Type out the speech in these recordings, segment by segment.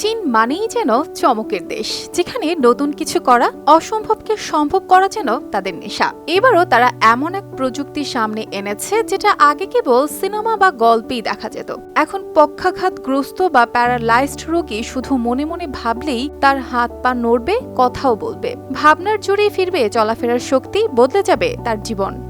চীন মানেই যেন চমকের দেশ, যেখানে নতুন কিছু করা অসম্ভবকে সম্ভব করা যেন তাদের নেশা। এবারও তারা এমন এক প্রযুক্তি সামনে এনেছে, যেটা আগে কেবল সিনেমা বা গল্পেই দেখা যেত। এখন পক্ষাঘাতগ্রস্ত বা প্যারালাইজড রোগী শুধু মনে মনে ভাবলেই তার হাত পা নড়বে, কথাও বলবে। ভাবনার জোরেই ফিরবে, চলাফেরার শক্তি বদলে যাবে তার জীবন।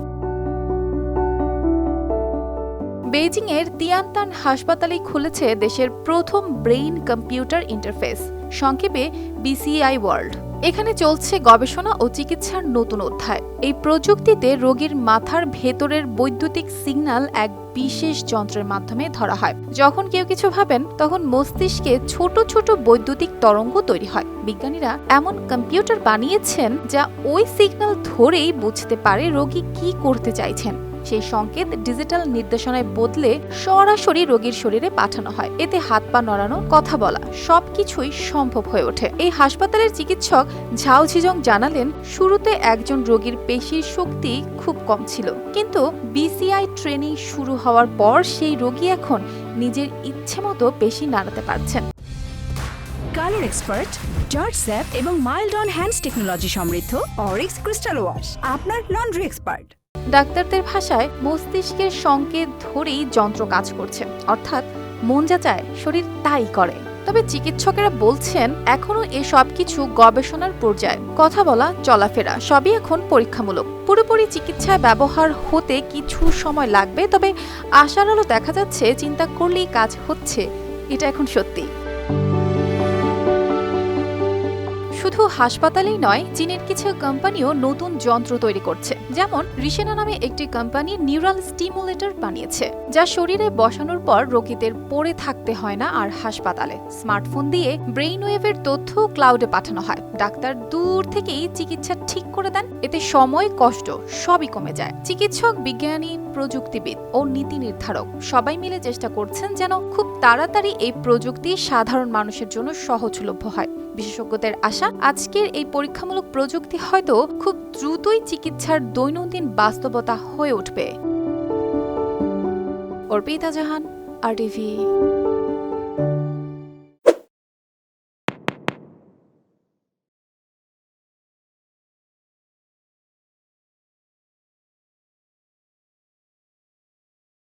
বেইজিং এর তিয়ানতান হাসপাতালে খুলেছে দেশের প্রথম ব্রেইন কম্পিউটার ইন্টারফেস, সংক্ষেপে বিসিআই ওয়ার্ল্ড। এখানে চলছে গবেষণা ও চিকিৎসার নতুন অধ্যায়। এই প্রযুক্তিতে রোগীর মাথার ভেতরের বৈদ্যুতিক সিগন্যাল এক বিশেষ যন্ত্রের মাধ্যমে ধরা হয়। যখন কেউ কিছু ভাবেন, তখন মস্তিষ্কে ছোট ছোট বৈদ্যুতিক তরঙ্গ তৈরি হয়। বিজ্ঞানীরা এমন কম্পিউটার বানিয়েছেন যা ওই সিগন্যাল ধরেই বুঝতে পারে রোগী কি করতে চাইছেন। সেই সংকেত ডিজিটাল নির্দেশনায় বদলে সরাসরি রোগীর শরীরে পাঠানো হয়। এতে হাত পা নড়ানো, কথা বলা, সবকিছুই সম্ভব হয়ে ওঠে। এই হাসপাতালের চিকিৎসক ঝাও ঝিজং জানালেন, শুরুতে একজন রোগীর পেশির শক্তি খুব কম ছিল। কিন্তু বিসিআই ট্রেনিং শুরু হওয়ার পর সেই রোগী এখন নিজের ইচ্ছে মতো পেশি নাড়াতে পারছেন। কালার এক্সপার্ট জর্জ স্যাপ এবং মাইল্ড অন হ্যান্ডস টেকনোলজি সমৃদ্ধ অরিক্স ক্রিস্টাল ওয়াশ, আপনার লন্ড্রি এক্সপার্ট। ডাক্তারদের ভাষায় মস্তিষ্কের সংকেত ধরেই যন্ত্র কাজ করছে। অর্থাৎ মন যা চায়, শরীর তাই করে। তবে চিকিৎসকেরা বলছেন, এখনও এ সব কিছু গবেষণার পর্যায়ে। কথা বলা, চলাফেরা, সবই এখন পরীক্ষামূলক। পুরোপুরি চিকিৎসায় ব্যবহার হতে কিছু সময় লাগবে, তবে আশার আলো দেখা যাচ্ছে, চিন্তা করলেই কাজ হচ্ছে। এটা এখন সত্যি। হাসপাতালেই নয়, চীনের কিছু কোম্পানিও নতুন যন্ত্র তৈরি করছে। যেমন, রিসেনা নামে একটি কোম্পানি নিউরাল স্টিমুলেটর বানিয়েছে, যা শরীরে বসানোর পর রোগীদের পড়ে থাকতে হয় না আর হাসপাতালে। স্মার্টফোন দিয়ে ব্রেইন ওয়েভের তথ্য ক্লাউডে পাঠানো হয়। ডাক্তার দূর থেকেই চিকিৎসা ঠিক করে দেন, এতে সময়, কষ্ট সবই কমে যায়। চিকিৎসক, বিজ্ঞানী প্রযুক্তিবিদ ও নীতি নির্ধারক। সবাই মিলে চেষ্টা করছেন যেন খুব তাড়াতাড়ি এই প্রযুক্তি সাধারণ মানুষের জন্য সহজলভ্য হয়। বিশেষজ্ঞদের আশা, আজকের এই পরীক্ষামূলক প্রযুক্তি হয়তো খুব দ্রুতই চিকিৎসার দৈনন্দিন বাস্তবতা হয়ে উঠবে। অর্পিতা জাহান আর